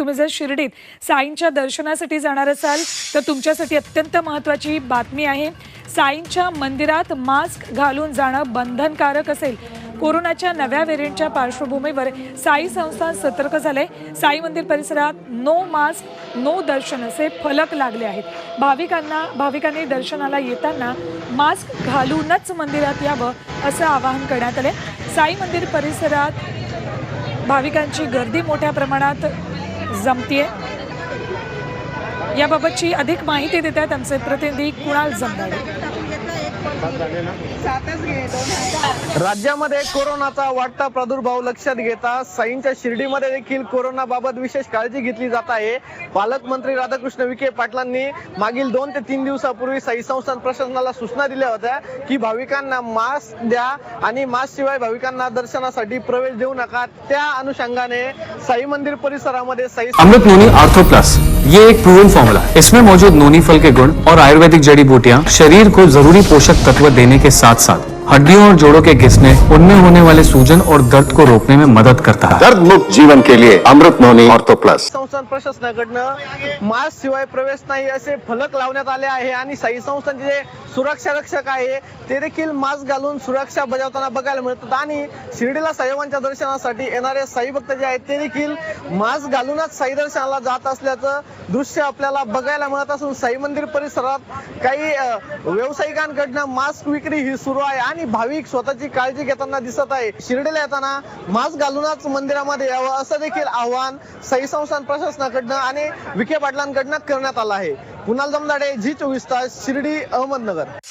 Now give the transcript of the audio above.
तुम्ही जर शिर्डीत साईंच्या दर्शनासाठी जाणार असाल तर तुमच्यासाठी अत्यंत महत्त्वाची बातमी आहे. साईंच्या मंदिरात मास्क घालून जाणं बंधनकारक असेल. कोरोनाच्या नव्या व्हेरियंटच्या पार्श्वभूमीवर साई संस्थान सतर्क झाले साई मंदिर परिसरात नो मास्क नो दर्शन असे फलक लागले आहेत. भाविकांना भाविकांनी दर्शनाला येताना मास्क घालूनच मंदिरात यावं असं आवाहन करण्यात आले साई मंदिर परिसरात भाविकांची गर्दी मोठ्या प्रमाणात जमतीये. याबाबतची अधिक माहिती देत आहेत आमचे प्रतिनिधी कुणाल जमदाडे राज्यामध्ये कोरोनाचा वाढता प्रादुर्भाव लक्षात घेता साईंच्या शिर्डीमध्ये देखील कोरोनाबाबत विशेष काळजी घेतली जात आहे. पालकमंत्री राधाकृष्ण विखे पाटलांनी मागील दोन ते तीन दिवसापूर्वी साई संस्थान प्रशासनाला सूचना दिल्या होत्या की भाविकांना मास्क द्या आणि मास्क शिवाय भाविकांना दर्शनासाठी प्रवेश देऊ नका. त्या अनुषंगाने साई मंदिर परिसरामध्ये साई अमृत आर्थो प्लस. ये एक प्रूवन फॉर्मूला है। इसमें मौजूद नोनी फल के गुण और आयुर्वेदिक जड़ी बूटियाँ शरीर को जरूरी पोषक तत्व देने के साथ साथ हड्डियों और जोड़ों के घिसने उनमें होने वाले सूजन और दर्द को रोकने में मदद करता है। दर्द मुक्त जीवन के लिए अमृत नोनी ऑर्थो प्लस। संस्थान प्रशासनाकडनं मास्क शिवाय प्रवेश नाही असे फलक लावण्यात आले आहे आणि साई संस्थानचे जे सुरक्षा रक्षक आहे ते देखील मास्क घालून सुरक्षा बजावताना बघायला मिळतात. आणि शिर्डीला साईबाबांच्या दर्शनासाठी येणारे साई भक्त जे आहेत ते देखील मास्क घालूनच साई दर्शनाला जात असल्याचं दृश्य आपल्याला बघायला मिळत असून साई मंदिर परिसरात काही व्यावसायिकांकडनं मास्क विक्री ही सुरू आहे आणि भाविक स्वतःची काळजी घेताना दिसत आहे. शिर्डीला येताना मास्क घालूनच मंदिरामध्ये यावं असं देखील आव्हान साई संस्थान प्रशासनाकडनं आणि विखे पाटलांकडनं करण्यात आलं आहे. कुणाल जमदाडे जी चोवीस तास शिर्डी अहमदनगर.